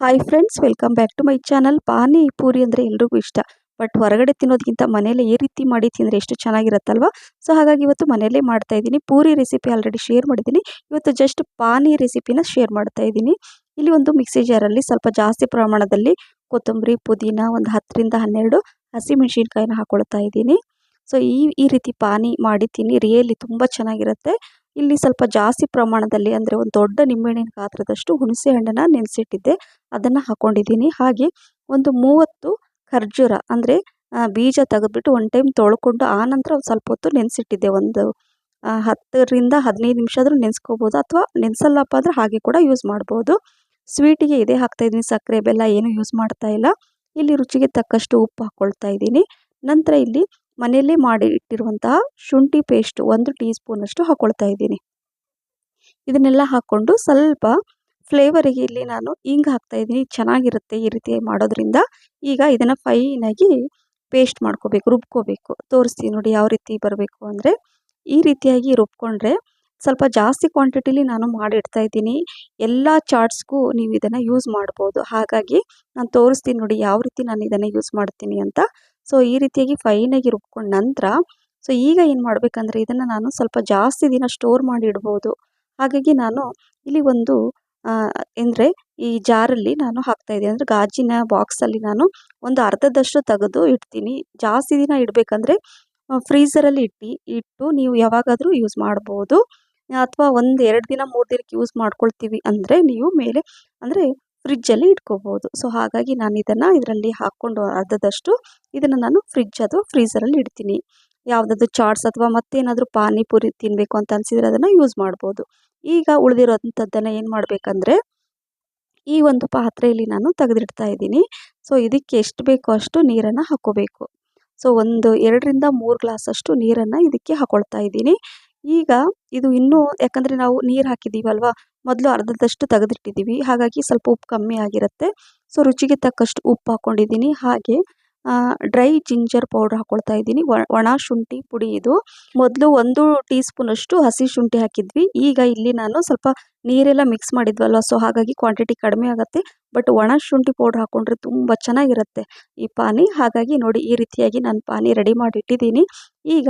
Hi friends welcome back to my channel pani puri ಅಂದರೆ ಎಲ್ರಿಗೂ ಇಷ್ಟ. ಬಟ್ ಹೊರಗಡೆ ತಿನ್ನೋದಕ್ಕಿಂತ ಮನೇಲಿ ಈ ರೀತಿ ಮಾಡಿ ತಿಂದರೆ ಎಷ್ಟು ಚೆನ್ನಾಗಿರುತ್ತಲ್ವ? ಸೊ ಹಾಗಾಗಿ ಇವತ್ತು ಮನೆಯಲ್ಲೇ ಮಾಡ್ತಾ ಇದ್ದೀನಿ. ಪೂರಿ ರೆಸಿಪಿ ಆಲ್ರೆಡಿ ಶೇರ್ ಮಾಡಿದ್ದೀನಿ. ಇವತ್ತು ಜಸ್ಟ್ ಪಾನಿ ರೆಸಿಪಿನ ಶೇರ್ ಮಾಡ್ತಾ ಇದ್ದೀನಿ. ಇಲ್ಲಿ ಒಂದು ಮಿಕ್ಸಿ ಜಾರಲ್ಲಿ ಸ್ವಲ್ಪ ಜಾಸ್ತಿ ಪ್ರಮಾಣದಲ್ಲಿ ಕೊತ್ತಂಬರಿ, ಪುದೀನ ಒಂದು ಹತ್ತರಿಂದ ಹನ್ನೆರಡು ಹಸಿಮೆಣಸಿನ್ಕಾಯಿನ ಹಾಕ್ಕೊಳ್ತಾ ಇದ್ದೀನಿ. ಸೊ ಈ ಈ ರೀತಿ ಪಾನಿ ಮಾಡಿ ತಿನ್ನಿ. ರಿಯಲಿ ತುಂಬ ಚೆನ್ನಾಗಿರುತ್ತೆ. ಇಲ್ಲಿ ಸ್ವಲ್ಪ ಜಾಸ್ತಿ ಪ್ರಮಾಣದಲ್ಲಿ ಅಂದರೆ ಒಂದು ದೊಡ್ಡ ನಿಂಬೆಹಣ್ಣಿನ ಗಾತ್ರದಷ್ಟು ಹುಣಸೆ ಹಣ್ಣನ್ನು ನೆನೆಸಿಟ್ಟಿದ್ದೆ. ಅದನ್ನು ಹಾಕ್ಕೊಂಡಿದ್ದೀನಿ ಹಾಗೆ ಒಂದು ಮೂವತ್ತು ಖರ್ಜೂರ ಅಂದರೆ ಬೀಜ ತೆಗೆದ್ಬಿಟ್ಟು ಒನ್ ಟೈಮ್ ತೊಳ್ಕೊಂಡು ಆನಂತರ ಒಂದು ಸ್ವಲ್ಪ ಹೊತ್ತು ನೆನೆಸಿಟ್ಟಿದ್ದೆ. ಒಂದು ಹತ್ತರಿಂದ ಹದಿನೈದು ನಿಮಿಷ ಆದರೂ ನೆನೆಸ್ಕೋಬೋದು ಅಥವಾ ನೆನೆಸಲ್ಲಪ್ಪ ಅಂದರೆ ಹಾಗೆ ಕೂಡ ಯೂಸ್ ಮಾಡ್ಬೋದು. ಸ್ವೀಟಿಗೆ ಇದೇ ಹಾಕ್ತಾಯಿದ್ದೀನಿ ಸಕ್ಕರೆ ಬೆಲ್ಲ ಏನೂ ಯೂಸ್ ಮಾಡ್ತಾ ಇಲ್ಲ. ಇಲ್ಲಿ ರುಚಿಗೆ ತಕ್ಕಷ್ಟು ಉಪ್ಪು ಹಾಕ್ಕೊಳ್ತಾ ಇದ್ದೀನಿ. ನಂತರ ಇಲ್ಲಿ ಮನೆಯಲ್ಲೇ ಮಾಡಿ ಇಟ್ಟಿರುವಂತಹ ಶುಂಠಿ ಪೇಸ್ಟ್ ಒಂದು ಟೀ ಸ್ಪೂನಷ್ಟು ಹಾಕ್ಕೊಳ್ತಾ ಇದ್ದೀನಿ. ಇದನ್ನೆಲ್ಲ ಹಾಕ್ಕೊಂಡು ಸ್ವಲ್ಪ ಫ್ಲೇವರಿಗೆ ಇಲ್ಲಿ ನಾನು ಹಿಂಗ್ ಹಾಕ್ತಾ ಇದ್ದೀನಿ. ಚೆನ್ನಾಗಿರುತ್ತೆ ಈ ರೀತಿ ಮಾಡೋದ್ರಿಂದ. ಈಗ ಇದನ್ನು ಫೈನಾಗಿ ಪೇಸ್ಟ್ ಮಾಡ್ಕೋಬೇಕು, ರುಬ್ಕೋಬೇಕು. ತೋರಿಸ್ತೀನಿ ನೋಡಿ ಯಾವ ರೀತಿ ಬರಬೇಕು ಅಂದರೆ. ಈ ರೀತಿಯಾಗಿ ರುಬ್ಕೊಂಡ್ರೆ ಸ್ವಲ್ಪ ಜಾಸ್ತಿ ಕ್ವಾಂಟಿಟಿಲಿ ನಾನು ಮಾಡಿಡ್ತಾ ಇದ್ದೀನಿ. ಎಲ್ಲ ಚಾಟ್ಸ್ಗೂ ನೀವು ಇದನ್ನು ಯೂಸ್ ಮಾಡ್ಬೋದು. ಹಾಗಾಗಿ ನಾನು ತೋರಿಸ್ತೀನಿ ನೋಡಿ ಯಾವ ರೀತಿ ನಾನು ಇದನ್ನು ಯೂಸ್ ಮಾಡ್ತೀನಿ ಅಂತ. ಸೊ, ಈ ರೀತಿಯಾಗಿ ಫೈನಾಗಿ ರುಬ್ಕೊಂಡ ನಂತರ, ಸೊ, ಈಗ ಏನು ಮಾಡಬೇಕಂದ್ರೆ, ಇದನ್ನು ನಾನು ಸ್ವಲ್ಪ ಜಾಸ್ತಿ ದಿನ ಸ್ಟೋರ್ ಮಾಡಿ ಇಡ್ಬೋದು. ಹಾಗಾಗಿ ನಾನು ಇಲ್ಲಿ ಒಂದು ಅಂದರೆ ಈ ಜಾರಲ್ಲಿ ನಾನು ಹಾಕ್ತಾ ಇದ್ದೀನಿ. ಅಂದರೆ ಗಾಜಿನ ಬಾಕ್ಸಲ್ಲಿ ನಾನು ಒಂದು ಅರ್ಧದಷ್ಟು ತೆಗೆದು ಇಡ್ತೀನಿ. ಜಾಸ್ತಿ ದಿನ ಇಡಬೇಕಂದ್ರೆ ಫ್ರೀಸರಲ್ಲಿ ಇಟ್ಟು ಇಟ್ಟು ನೀವು ಯಾವಾಗಾದರೂ ಯೂಸ್ ಮಾಡ್ಬೋದು. ಅಥವಾ ಒಂದು ಎರಡು ದಿನ, ಮೂರು ದಿನಕ್ಕೆ ಯೂಸ್ ಮಾಡ್ಕೊಳ್ತೀವಿ ಅಂದರೆ, ನೀವು ಮೇಲೆ, ಅಂದರೆ ಫ್ರಿಜ್ಜಲ್ಲಿ ಇಟ್ಕೋಬೋದು. ಸೊ ಹಾಗಾಗಿ ನಾನು ಇದನ್ನು ಇದರಲ್ಲಿ ಹಾಕ್ಕೊಂಡು ಅರ್ಧದಷ್ಟು ಇದನ್ನು ನಾನು ಫ್ರಿಜ್ ಅಥವಾ ಫ್ರೀಝರಲ್ಲಿ ಇಡ್ತೀನಿ. ಯಾವುದಾದ್ರು ಚಾಟ್ಸ್ ಅಥವಾ ಮತ್ತೇನಾದರೂ ಪಾನಿಪುರಿ ತಿನ್ನಬೇಕು ಅಂತ ಅನ್ಸಿದ್ರೆ ಅದನ್ನು ಯೂಸ್ ಮಾಡ್ಬೋದು. ಈಗ ಉಳಿದಿರೋಂಥದ್ದನ್ನು ಏನು ಮಾಡಬೇಕಂದ್ರೆ, ಈ ಒಂದು ಪಾತ್ರೆಯಲ್ಲಿ ನಾನು ತೆಗೆದಿಡ್ತಾ ಇದ್ದೀನಿ. ಸೊ ಇದಕ್ಕೆ ಎಷ್ಟು ಬೇಕೋ ಅಷ್ಟು ನೀರನ್ನು ಹಾಕ್ಕೋಬೇಕು ಸೊ ಒಂದು ಎರಡರಿಂದ ಮೂರು ಗ್ಲಾಸಷ್ಟು ನೀರನ್ನು ಇದಕ್ಕೆ ಹಾಕ್ಕೊಳ್ತಾ ಇದ್ದೀನಿ. ಈಗ ಇದು ಇನ್ನೂ ಯಾಕಂದರೆ ನಾವು ನೀರು ಹಾಕಿದ್ದೀವಲ್ವಾ? ಮೊದಲು ಅರ್ಧದಷ್ಟು ತೆಗೆದಿಟ್ಟಿದ್ದೀವಿ. ಹಾಗಾಗಿ ಸ್ವಲ್ಪ ಉಪ್ಪು ಕಮ್ಮಿ ಆಗಿರುತ್ತೆ. ಸೊ ರುಚಿಗೆ ತಕ್ಕಷ್ಟು ಉಪ್ಪು ಹಾಕ್ಕೊಂಡಿದ್ದೀನಿ ಹಾಗೆ ಡ್ರೈ ಜಿಂಜರ್ ಪೌಡ್ರ್ ಹಾಕ್ಕೊಳ್ತಾ ಇದ್ದೀನಿ. ಒಣ ಶುಂಠಿ ಪುಡಿ ಇದು. ಮೊದಲು ಒಂದು ಟೀ ಸ್ಪೂನಷ್ಟು ಹಸಿ ಶುಂಠಿ ಹಾಕಿದ್ವಿ. ಈಗ ಇಲ್ಲಿ ನಾನು ಸ್ವಲ್ಪ ನೀರೆಲ್ಲ ಮಿಕ್ಸ್ ಮಾಡಿದ್ವಲ್ಲ ಸೊ ಹಾಗಾಗಿ ಕ್ವಾಂಟಿಟಿ ಕಡಿಮೆ ಆಗುತ್ತೆ. ಬಟ್ ಒಣ ಶುಂಠಿ ಪೌಡ್ರ್ ಹಾಕ್ಕೊಂಡ್ರೆ ತುಂಬ ಚೆನ್ನಾಗಿರುತ್ತೆ ಈ ಪಾನಿ. ಹಾಗಾಗಿ ನೋಡಿ ಈ ರೀತಿಯಾಗಿ ನಾನು ಪಾನಿ ರೆಡಿ ಮಾಡಿಟ್ಟಿದ್ದೀನಿ. ಈಗ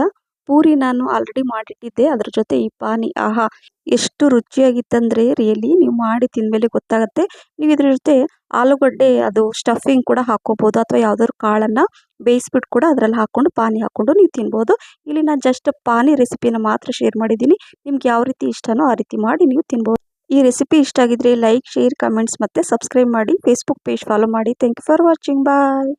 ಪೂರಿ ನಾನು ಆಲ್ರೆಡಿ ಮಾಡಿಟ್ಟಿದ್ದೆ. ಅದ್ರ ಜೊತೆ ಈ ಪಾನಿ, ಆಹಾ, ಎಷ್ಟು ರುಚಿಯಾಗಿತ್ತಂದರೆ ರಿಯಲಿ ನೀವು ಮಾಡಿ ತಿಂದಮೇಲೆ ಗೊತ್ತಾಗುತ್ತೆ. ನೀವು ಇದ್ರ ಜೊತೆ ಆಲೂಗಡ್ಡೆ, ಅದು ಸ್ಟಫಿಂಗ್ ಕೂಡ ಹಾಕ್ಕೋಬೋದು ಅಥವಾ ಯಾವ್ದಾದ್ರು ಕಾಳನ್ನು ಬೇಯಿಸ್ಬಿಟ್ಟು ಕೂಡ ಅದರಲ್ಲಿ ಹಾಕ್ಕೊಂಡು ಪಾನಿ ಹಾಕ್ಕೊಂಡು ನೀವು ತಿನ್ಬೋದು. ಇಲ್ಲಿ ನಾನು ಜಸ್ಟ್ ಪಾನಿ ರೆಸಿಪಿನ ಮಾತ್ರ ಶೇರ್ ಮಾಡಿದ್ದೀನಿ. ನಿಮ್ಗೆ ಯಾವ ರೀತಿ ಇಷ್ಟನೋ ಆ ರೀತಿ ಮಾಡಿ ನೀವು ತಿನ್ಬೋದು. ಈ ರೆಸಿಪಿ ಇಷ್ಟ ಆಗಿದ್ರೆ ಲೈಕ್ ಶೇರ್ ಕಮೆಂಟ್ಸ್ ಮತ್ತು ಸಬ್ಸ್ಕ್ರೈಬ್ ಮಾಡಿ. ಫೇಸ್ಬುಕ್ ಪೇಜ್ ಫಾಲೋ ಮಾಡಿ. Thank you for watching bye